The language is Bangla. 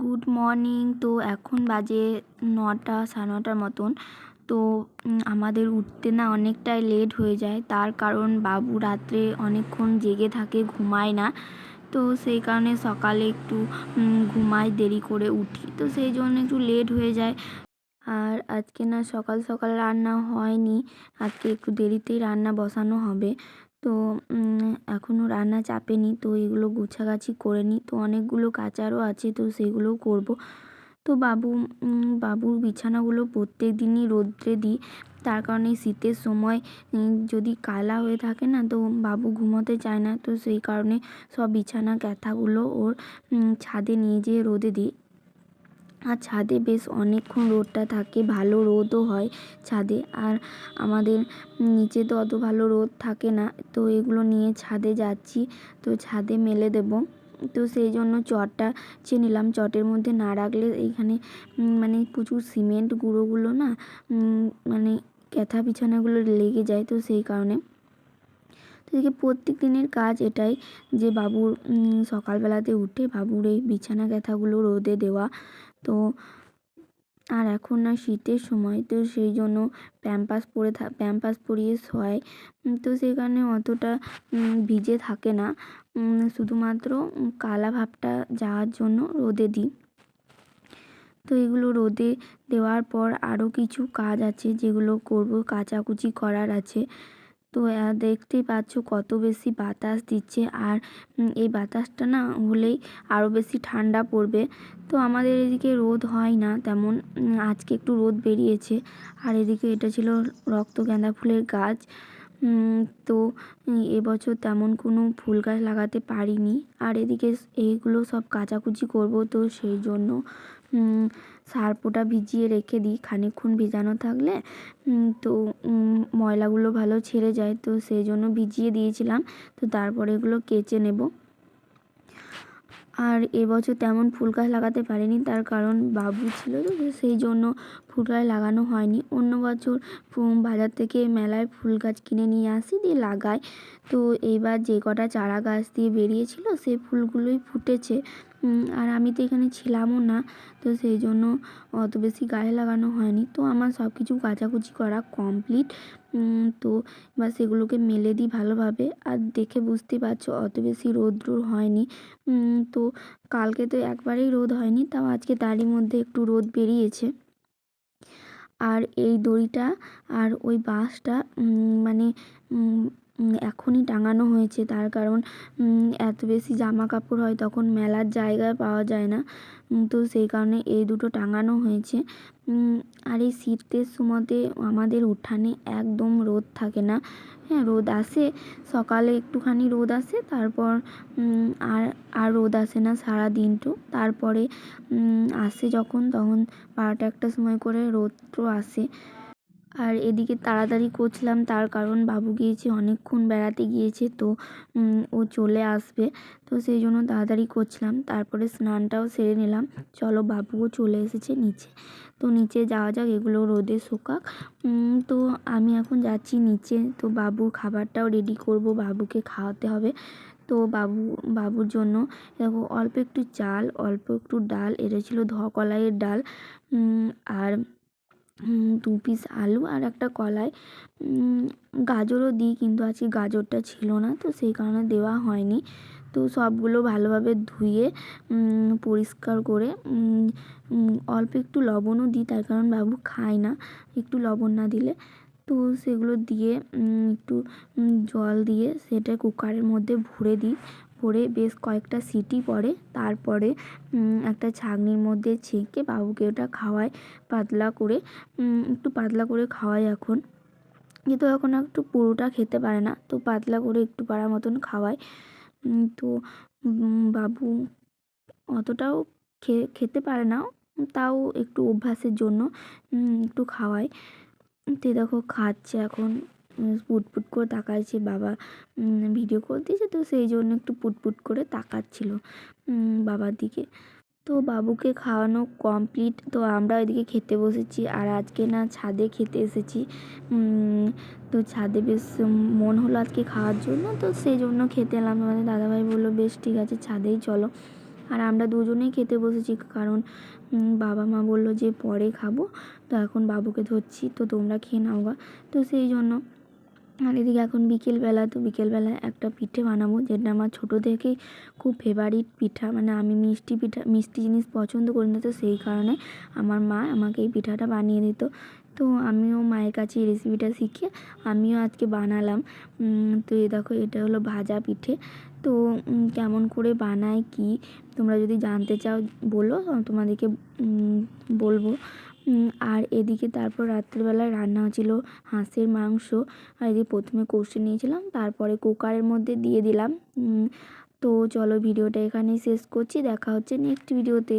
গুড মর্নিং তো এখন বাজে নটা, সাড়ে নটার মতন। তো আমাদের উঠতে না অনেকটাই লেট হয়ে যায়। তার কারণ বাবু রাত্রে অনেকক্ষণ জেগে থাকে, ঘুমায় না। তো সেই কারণে সকালে একটু ঘুমায় দেরি করে উঠি। তো সেই জন্য একটু লেট হয়ে যায়। আর আজকে না সকাল সকাল রান্না হয়নি। আজকে একটু দেরিতেই রান্না বসানো হবে। তো এখনও রান্না চাপেনি, তো এগুলো গোছাগাছি করে নিই। তো অনেকগুলো কাচারও আছে, তো সেগুলোও করব। তো বাবু বাবুর বিছানাগুলো প্রত্যেক দিনই রোদ্রে দিই। তার কারণে শীতের সময় যদি কালা হয়ে থাকে না, তো বাবু ঘুমোতে চায় না। তো সেই কারণে সব বিছানা ক্যাথাগুলো ওর ছাদে নিয়ে যেয়ে রোদে দিই। আর ছাদে বেশ অনেকক্ষণ রোদটা থাকে, ভালো রোদও হয় ছাদে। আর আমাদের নিচে তো অত ভালো রোদ থাকে না, তো এগুলো নিয়ে ছাদে যাচ্ছি, তো ছাদে মেলে দেবো। তো সেই জন্য চটটা চেয়ে নিলাম। চটের মধ্যে না রাখলে এইখানে মানে প্রচুর সিমেন্ট গুঁড়োগুলো না মানে ক্যাথা বিছানাগুলো লেগে যায় তো সেই কারণে। এদিকে প্রত্যেক দিনের কাজ এটাই যে বাবুর সকালবেলাতে উঠে বাবুর এই বিছানা ক্যাথাগুলো রোদে দেওয়া। তো আর এখন না শীতের সময়, তো সেই জন্য প্যাম্পাস পরে থা, প্যাম্পাস পরিয়ে শোয়াই তো কারণে অতটা ভিজে থাকে না। শুধুমাত্র কালা ভাবটা যাওয়ার জন্য রোদে দিই। তো এগুলো রোদে দেওয়ার পর আরও কিছু কাজ আছে যেগুলো করব, কাচাকুচি করার আছে। তো দেখতেই পাচ্ছ কত বেশি বাতাস দিচ্ছে। আর এই বাতাসটা না হলেই আরও বেশি ঠান্ডা পড়বে। তো, আমাদের এদিকে রোদ হয় না তেমন। আজকে একটু রোদ বেরিয়েছে। আর এদিকে এটা ছিল রক্ত গাঁদা ফুলের গাছ। তো এবছর তেমন কোনো ফুল গাছ লাগাতে পারিনি। আর এদিকে এইগুলো সব কাচাকুচি করব তো সেই জন্য সার্পোটা ভিজিয়ে রেখে দিই। খানিকক্ষণ ভিজানো থাকলে তো ময়লাগুলো ভালো ছেড়ে যায়। তো সেই জন্য ভিজিয়ে দিয়েছিলাম। তো তারপরে এগুলো কেচে নেব। আর এবছর তেমন ফুল গাছ লাগাতে পারিনি। তার কারণ বাবু ছিল তো সেই জন্য ফুল গাছ লাগানো হয়নি। অন্য বছর বাজার থেকে মেলায় ফুল গাছ কিনে নিয়ে আসি, দিয়ে লাগাই। তো এইবার যে কটা চারা গাছ দিয়ে বেরিয়েছিল সেই ফুলগুলোই ফুটেছে। আর আমি তো এখানে ছিলামও না, তো সেই জন্য অত বেশি গায়ে লাগানো হয়নি। তো আমার সব কিছু কাচাকুচি করা কমপ্লিট তো এবার সেগুলোকে মেলে দিই ভালোভাবে। আর দেখে বুঝতে পারছ, অত বেশি রৌদ্র হয়নি। তো কালকে তো একবারেই রোদ হয়নি, তাও আজকে তারই মধ্যে একটু রোদ বেরিয়েছে। আর এই দড়িটা আর ওই বাঁশটা মানে এখনই টাঙানো হয়েছে। তার কারণ এত বেশি জামা কাপড় হয় তখন মেলার জায়গায় পাওয়া যায় না। তো সেই কারণে এই দুটো টাঙানো হয়েছে। আর এই শীতের সময়তে আমাদের উঠানে একদম রোদ থাকে না। হ্যাঁ রোদ আসে, সকালে একটুখানি রোদ আসে, তারপর আর আর রোদ আসে না সারা দিনটো তারপরে আসে যখন, তখন বারোটা একটা সময় করে রোদও আসে। আর এদিকে তাড়াতাড়ি করছিলাম, তার কারণ বাবু গিয়েছে, অনেকক্ষণ বেড়াতে গিয়েছে তো ও চলে আসবে। তো সেই জন্য তাড়াতাড়ি করছিলাম, তারপরে স্নানটাও সেরে নিলাম। চলো বাবুও চলে এসেছে নিচে। তো নিচে যাওয়া যাক, এগুলো রোদে শোকাক। তো আমি এখন যাচ্ছি নিচে। তো বাবুর খাবারটাও রেডি করব, বাবুকে খাওয়াতে হবে। তো বাবু, বাবুর জন্য দেখো, অল্প একটু চাল, অল্প একটু ডাল, এটা ছিল ধ, কলাইয়ের ডাল। আর দু পিস আলু আর একটা কলাই। গাজরও দিই, কিন্তু আজকে গাজরটা ছিল না, তো সেই কারণে দেওয়া হয়নি। তো সবগুলো ভালোভাবে ধুয়ে পরিষ্কার করে অল্প একটু লবণও দিই, তার কারণ বাবু খায় না। একটু লবণ না দিলে তো সেগুলো দিয়ে একটু জল দিয়ে সেটা কুকারের মধ্যে ভরে দিই। ভরে বেশ কয়েকটা সিটি পড়ে। তারপরে একটা ছাঁকনির মধ্যে ছেঁকে বাবুকে ওটা খাওয়াই পাতলা করে। একটু পাতলা করে খাওয়াই এখন। কিন্তু এখন একটু পুরোটা খেতে পারে না। তো পাতলা করে একটু পাড়া মতন খাওয়াই। তো বাবু অতটাও খেতে পারে না। তাও একটু অভ্যাসের জন্য একটু খাওয়াই। তো দেখো খাচ্ছে এখন পুটপুট করে তাকাচ্ছে বাবা ভিডিও করে দিয়েছে তো সেই জন্য একটু পুটপুট করে তাকাচ্ছিল বাবার দিকে। তো বাবুকে খাওয়ানো কমপ্লিট তো আমরা ওইদিকে খেতে বসেছি আর আজকে না ছাদে খেতে এসেছি তো ছাদে বেশ মন হলো আজকে খাওয়ার জন্য, তো সেই জন্য খেতে এলাম। আমাদের দাদাভাই বলল, বেশ ঠিক আছে, ছাদেই চলো। আর আমরা দুজনেই খেতে বসেছি, কারণ বাবা মা বলল যে পরে খাব, তো এখন বাবুকে ধরছি, তো তোমরা খেয়ে নাও গা। তো সেই জন্য, আর এদিকে এখন বিকেলবেলা, তো বিকেলবেলা একটা পিঠে বানাবো, যেটা আমার ছোটো থেকেই খুব ফেভারিট পিঠা মানে আমি মিষ্টি পিঠা, মিষ্টি জিনিস পছন্দ করি না, তো সেই কারণে আমার মা আমাকে এই পিঠাটা বানিয়ে দিত। তো আমিও মায়ের কাছে এই রেসিপিটা শিখে আমিও আজকে বানালাম। তো এই দেখো, এটা হলো ভাজা পিঠে। তো কেমন করে বানায়, কি? তোমরা যদি জানতে চাও, বলো, তোমাদেরকে বলব। আর এদিকে তারপর রাত্রিবেলায় রান্না হচ্ছিল হাঁসের মাংস। আর এদিকে প্রথমে কষে নিয়েছিলাম, তারপরে কুকারের মধ্যে দিয়ে দিলাম। তো চলো ভিডিওটা এখানেই শেষ করছি। দেখা হচ্ছে নেক্সট ভিডিওতে